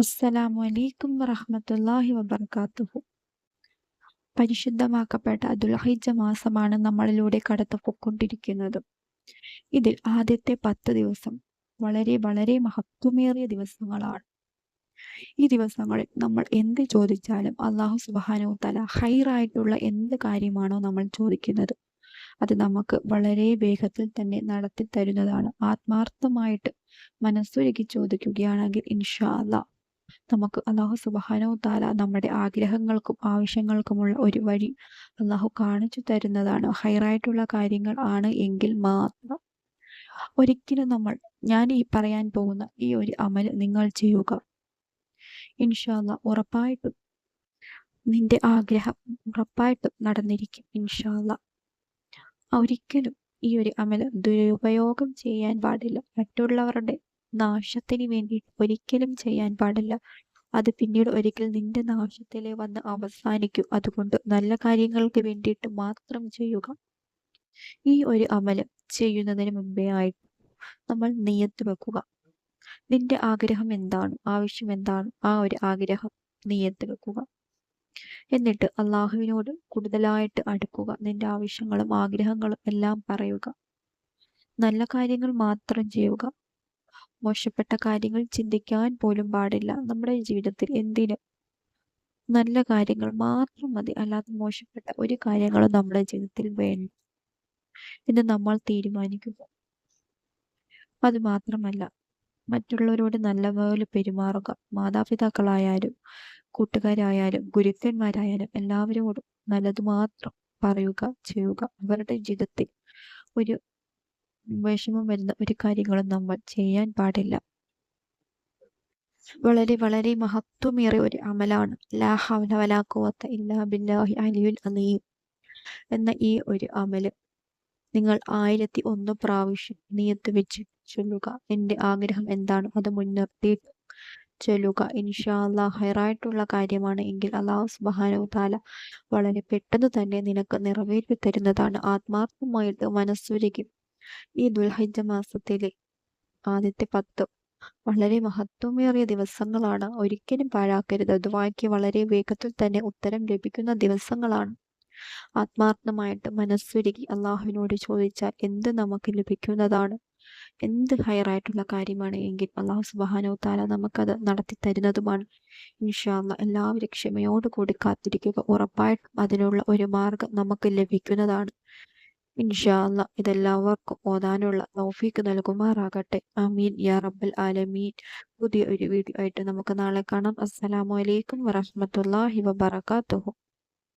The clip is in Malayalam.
അസ്സലാമു അലൈക്കും വറഹ്മത്തുള്ളാഹി വബർക്കാത്തുഹു. പരിശുദ്ധമാക്കപ്പെട്ട ദുൽഹിജ്ജ മാസമാണ് നമ്മളിലൂടെ കടന്നു പൊക്കൊണ്ടിരിക്കുന്നത് ഇതിൽ ആദ്യത്തെ പത്ത് ദിവസം വളരെ വളരെ മഹത്വമേറിയ ദിവസങ്ങളാണ്. ഈ ദിവസങ്ങളിൽ നമ്മൾ എന്ത് ചോദിച്ചാലും അള്ളാഹു സുബാനോ തല ഹൈറായിട്ടുള്ള എന്ത് കാര്യമാണോ നമ്മൾ ചോദിക്കുന്നത്. അത് നമുക്ക് വളരെ വേഗത്തിൽ തന്നെ നടത്തി തരുന്നതാണ് ആത്മാർത്ഥമായിട്ട് മനസ്സൊരുക്കി ചോദിക്കുകയാണെങ്കിൽ ഇൻഷാ അള്ളാഹ് നമുക്ക് അള്ളാഹു സുബാനോ താല നമ്മുടെ ആഗ്രഹങ്ങൾക്കും ആവശ്യങ്ങൾക്കുമുള്ള ഒരു വഴി അള്ളാഹു കാണിച്ചു തരുന്നതാണ്. ഹൈറായിട്ടുള്ള കാര്യങ്ങൾ ആണ് എങ്കിൽ മാത്രം ഒരിക്കലും നമ്മൾ ഞാൻ ഈ പറയാൻ പോകുന്ന ഈ ഒരു അമൽ നിങ്ങൾ ചെയ്യുക. ഇൻഷാല്ല ഉറപ്പായിട്ടും നിന്റെ ആഗ്രഹം ഉറപ്പായിട്ടും നടന്നിരിക്കും ഇൻഷാല്ല ഒരിക്കലും ഈ ഒരു അമല ദുരുപയോഗം ചെയ്യാൻ പാടില്ല. മറ്റുള്ളവരുടെ നാശത്തിന് വേണ്ടി ഒരിക്കലും ചെയ്യാൻ പാടില്ല. അത് പിന്നീട് ഒരിക്കൽ നിന്റെ നാശത്തിലെ വന്ന് അവസാനിക്കും. അതുകൊണ്ട് നല്ല കാര്യങ്ങൾക്ക് വേണ്ടിയിട്ട് മാത്രം ചെയ്യുക. ഈ ഒരു അമൽ ചെയ്യുന്നതിന് മുമ്പേ ആയിട്ട് നമ്മൾ നിയത്ത് വെക്കുക. നിന്റെ ആഗ്രഹം എന്താണ്? ആവശ്യം എന്താണ്? ആ ഒരു ആഗ്രഹം നിയത്ത് വെക്കുക. എന്നിട്ട് അള്ളാഹുവിനോട് കൂടുതലായിട്ട് അടുക്കുക. നിന്റെ ആവശ്യങ്ങളും ആഗ്രഹങ്ങളും എല്ലാം പറയുക. നല്ല കാര്യങ്ങൾ മാത്രം ചെയ്യുക. മോശപ്പെട്ട കാര്യങ്ങൾ ചിന്തിക്കാൻ പോലും പാടില്ല. നമ്മുടെ ജീവിതത്തിൽ എന്തിനും നല്ല കാര്യങ്ങൾ മാത്രം മതി. അല്ലാതെ മോശപ്പെട്ട ഒരു കാര്യങ്ങളും നമ്മുടെ ജീവിതത്തിൽ വേണ്ട. എന്ന് നമ്മൾ തീരുമാനിക്കുക. അത് മാത്രമല്ല മറ്റുള്ളവരോട് നല്ലപോലെ പെരുമാറുക. മാതാപിതാക്കളായാലും കൂട്ടുകാരായാലും ഗുരുക്കന്മാരായാലും എല്ലാവരോടും നല്ലത് മാത്രം പറയുക ചെയ്യുക. അവരുടെ ജീവിതത്തിൽ ഒരു വിഷമം വരുന്ന ഒരു കാര്യങ്ങളും നമ്മൾ ചെയ്യാൻ പാടില്ല. വളരെ വളരെ മഹത്വമേറിയ ഒരു അമലാണ്. ഇല്ലാ ബില്ലാഹി അലീം എന്ന ഈ ഒരു അമൽ. നിങ്ങൾ ആയിരത്തി ഒന്ന് പ്രാവശ്യം നിയത്ത് വെച്ച് ചൊല്ലുക. എന്റെ ആഗ്രഹം എന്താണ്? അത് മുൻനിർത്തിയിട്ട് ചൊല്ലുക. ഇൻഷാ ഹൈറായിട്ടുള്ള കാര്യമാണ്. എങ്കിൽ അള്ളാഹു സുബാനു താല വളരെ പെട്ടെന്ന് തന്നെ നിനക്ക് നിറവേറ്റി തരുന്നതാണ്. ആത്മാർത്ഥമായിട്ട് മനസ്സുരുകി ഈ ദുൽഹജ്ജ മാസത്തിലെ ആദ്യത്തെ പത്ത് വളരെ മഹത്വമേറിയ ദിവസങ്ങളാണ്. ഒരിക്കലും പാഴാക്കരുത്. ദുവായ്ക്ക് വളരെ വേഗത്തിൽ തന്നെ ഉത്തരം ലഭിക്കുന്ന ദിവസങ്ങളാണ്. ആത്മാർത്ഥമായിട്ട് മനസ്സുരുകി അള്ളാഹുവിനോട് ചോദിച്ചാൽ എന്ത് നമുക്ക് ലഭിക്കുന്നതാണ്? എന്ത് ഹയറായിട്ടുള്ള കാര്യമാണ് എങ്കിൽ അള്ളാഹു സുബാനോ താല നമുക്കത് നടത്തി തരുന്നതുമാണ്. ഇൻഷാല്ല എല്ലാവരും ക്ഷമയോട് കൂടി കാത്തിരിക്കുക. ഉറപ്പായിട്ടും അതിനുള്ള ഒരു മാർഗം നമുക്ക് ലഭിക്കുന്നതാണ്. ഇൻഷാല്ല ഇതെല്ലാവർക്കും ഓതാനുള്ള തൗഫീക്ക് നൽകുമാറാകട്ടെ. അമീൻ യാ റബ്ബൽ ആലമീൻ. പുതിയ ഒരു വീഡിയോ ആയിട്ട് നമുക്ക് നാളെ കാണാം. അസ്സലാമു അലൈക്കും വറഹ്മത്തുള്ളാഹി വബറകാതുഹു.